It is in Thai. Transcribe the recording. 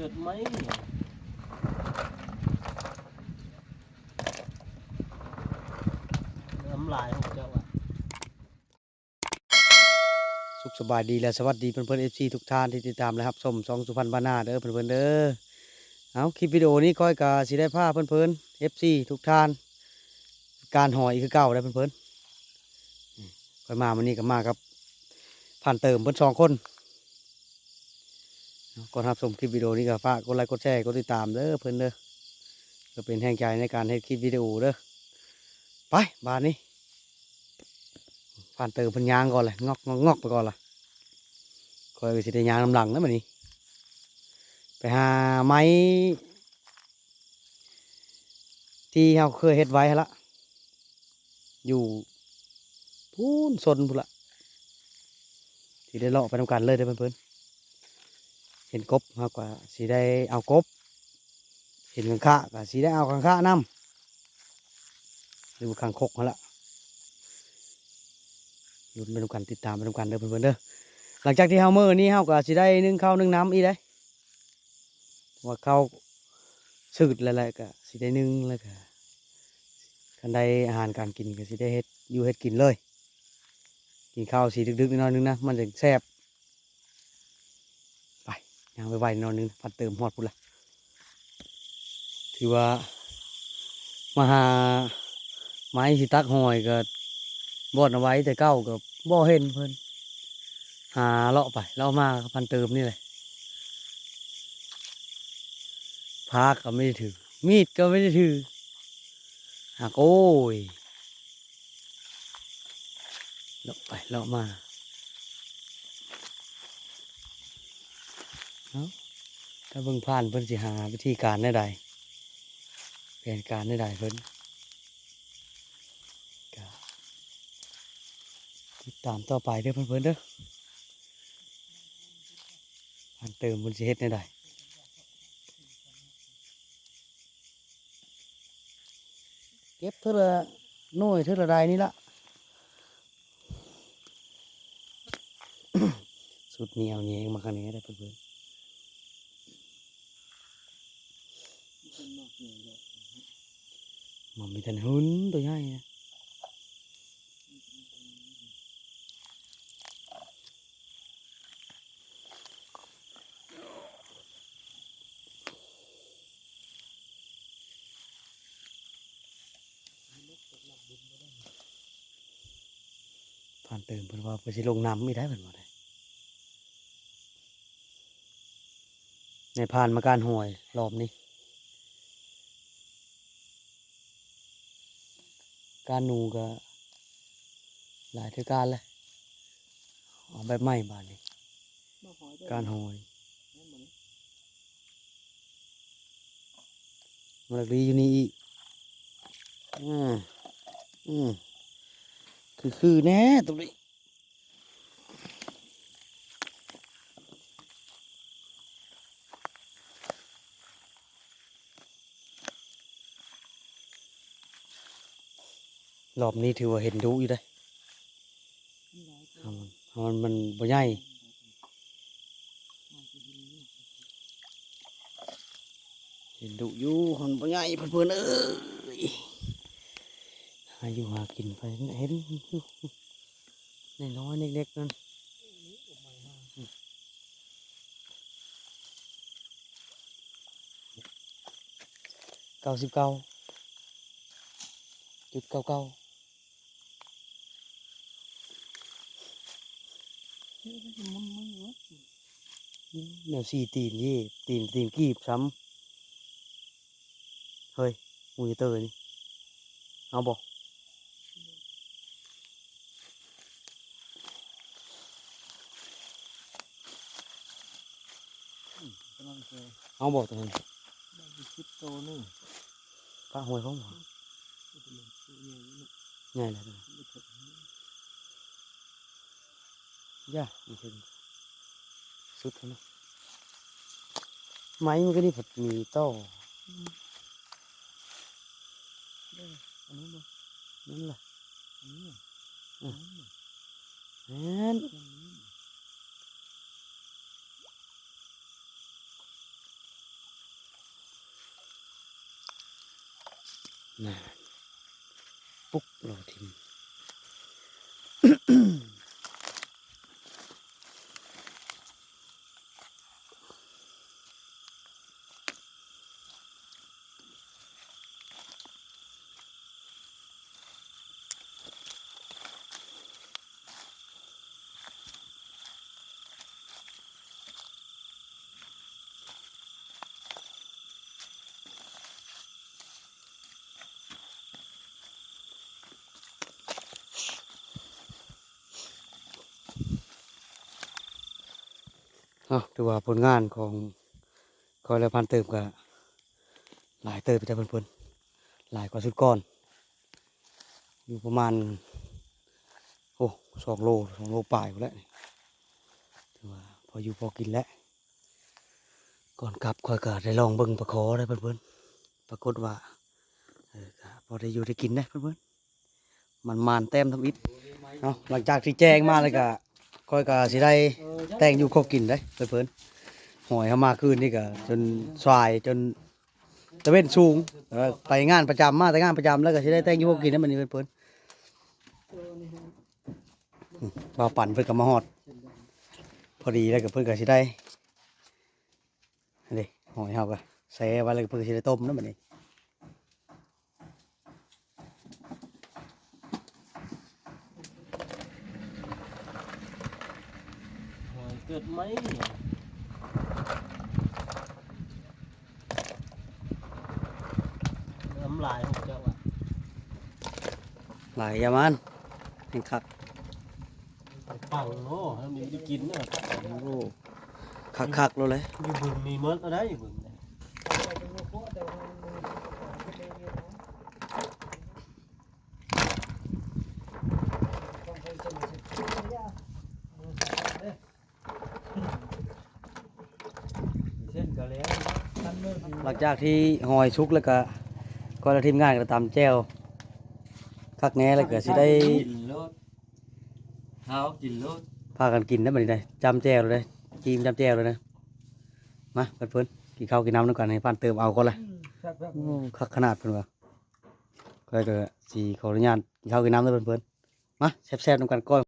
เกิดไหมน้ำลายของเจ้าอะสุขสบายดีและสวัสดีเพื่อนเพื่อนเอฟซีทุกท่านที่ติดตามและรับชมสองสุพรรณบ้านาเด้อเพื่อนเพื่อนเด้อเอาคลิปวิดีโอนี้ค่อยกาสิได้ผ้าเพื่อนเพื่อนเอฟซีทุกท่าน การหอยคือเก่าได้อเพื่อนเพื่อนค่อยมาวันนี้ก็มาครับผ่านเติมเพื่อนสองคน ก่อนรับชมคลิปวิดีโอนี้ก็ฝากกดไลค์กดแชร์กดติดตามเด้อเพื่อนเด้อก็เป็นแห่งใจในการให้คลิปวิดีโอเด้อไปบานนี้ผ่านเติมพันยางก่อนเลยงอกงอกงอกไปก่อนละคอยไปสิได้ยางน้ำหลังแล้วมันนี่ไปหาไม้ที่เราเคยเฮ็ดไว้ละอยู่พูนซนพูนละที่ได้เลาะไปทำการเลยได้อเพื่อนๆ เห็นกบมากกว่าสิได้เอากบ เห็นขังค่าก็สิได้เอาขังค่านำหรือขังคกนั่นละลุ้นไปดูกันติดตามไปดูกันเด้อเพื่อนๆเด้อหลังจากที่เฮาเมื่อนี้เฮาก็สิได้นึ่งข้าวนึ่งน้ำอีกได้ว่าข้าวสืดแล้วแหละก็สิได้นึ่งแล้วก็กันได้อาหารการกินก็สิได้เฮ็ดอยู่เฮ็ดกินเลย กินข้าวสีดึกๆนิดหน่อยนึงนะมันจะแซ่บ ย่างไปไวๆนอยนึงพัดเติมฮอดพุ่นละถือว่ามาหาไม้สิตักหอยก็บอดเอาไว้แต่เก้ากับบ่เห็นเพิ่นหาเลาะไปเลาะมาพันเติมนี่เลยพาก็ไม่ได้ถือ มีดก็ไม่ได้ถือหากโอ้ยเลาะไปเลาะมาเอา ถ้าเบิ่งผ่านเพิ่นสิหาวิธีการได้ใดแผนการได้ใดเพิ่นก็ติดตามต่อไปเด้อเพื่อนเด้อพันเติมบนสิเฮ็ดในใดเก็บเท่าละน่วยเท่าละใดนี่ละสุดเหนียวแยงมาคันนี้ได้เพื่อน มันมีทันหุ่นตัวใหญ่นะผ่านเติมเพิ่นว่าไปสิลงน้ำไม่ได้เพิ่นว่าได้ในผ่านมาการห่วยรอบนี้ การหนูก็หลายเท่าการเลยเอาแบบใหม่บาดนี้การหอยมันลักดีอยู่นี่อีกอืมอืมคือคือแน่ตรงนี้ รอบนี้ถือว่าเห็นดุอยู่ได้เอามันเอามันมันบ่ใหญ่เห็นดุอยู่มันบ่ใหญ่เพื่อนๆเอ้ยหาอยู่หากินไปเห็นอยู่น้อยๆเล็กๆนั่นเก้าสิบเก้าจุดเก้าเก้า แนวสี่ตีนยี่ตีนตีนกีบซ้ำเฮ้ยมูยเตอร์นี่เอาบอกกำลังเคยเอาบอกตัวนั้นได้ไปคิดโตนึงปลาหวยเขาหรอตัวใหญ่ตัวใหญ่นี่ง่ายเลย หญ้าไม่ถึงสุดนะไม้มันก็นี่ผัมีต้อนั่นั่ละ นาะถือว่าผลงานของคอยและพันเติมก็หลายเติมไปแต่เพิ่นๆหลายกว่าสุดก่อน อยู่ประมาณโอ้สองโลสองโลปลายแล้วถือว่าพออยู่พอกินแล้วก่อนกลับคอยก็ได้ลองเบิ่งปลาคอได้เพิ่นๆปรากฏว่าพอได้อยู่ได้กินได้เพิ่นๆมันมานๆแต้มทำอิฐเนาะหลังจากที่แจ้งมาเลยก็ คอยก็สิได้แต่งอยู่ครบกินได้เพิ่นหอยเขามาคืนนี่ก็จนสวายจนตะเว้นสูงไปงานประจำมาแต่งานประจำแล้วก็สิได้แต่งอยู่ครบกินได้มันนี่เพิ่นบ่าวปั่นเพิ่นก็มาฮอด พอดีแล้วก็เพิ่นก็สิได้นนี้หอยเฮาก็ใส่ไว้แล้วก็เพิ่นก็สิได้ต้มนำบัดนี้ หอย เกิดไหมน้ำลายของเจ้าอะหลายอยามันแห่งคักไปปังโอ้ถ้ามีได้กินเนาะโอ้คักๆเลยเลยมีบึงมีเมิดอะไรบึงเนี่ย เช่นก็แล้วท่านเมื่อกี้ หลังจากที่หอยชุกแล้วก็ก็แล้วทีมงานก็ตำแจ่วคักแหน่แล้วก็สิได้กินรถเท้ากินรถพากันกินได้บัดนี้ได้จำแจ่วเลยได้จีมจำแจ่วเลยนะมาเพิ่นๆกินข้าวกินน้ำด้วยกันให้ปานเติมเอาก่อนละครับครับโอ้คักขนาดเพิ่นว่าก็เลยก็สิขออนุญาตกินข้าวกินน้ำด้วยเพิ่นๆมาแซ่บๆนำกันก่อน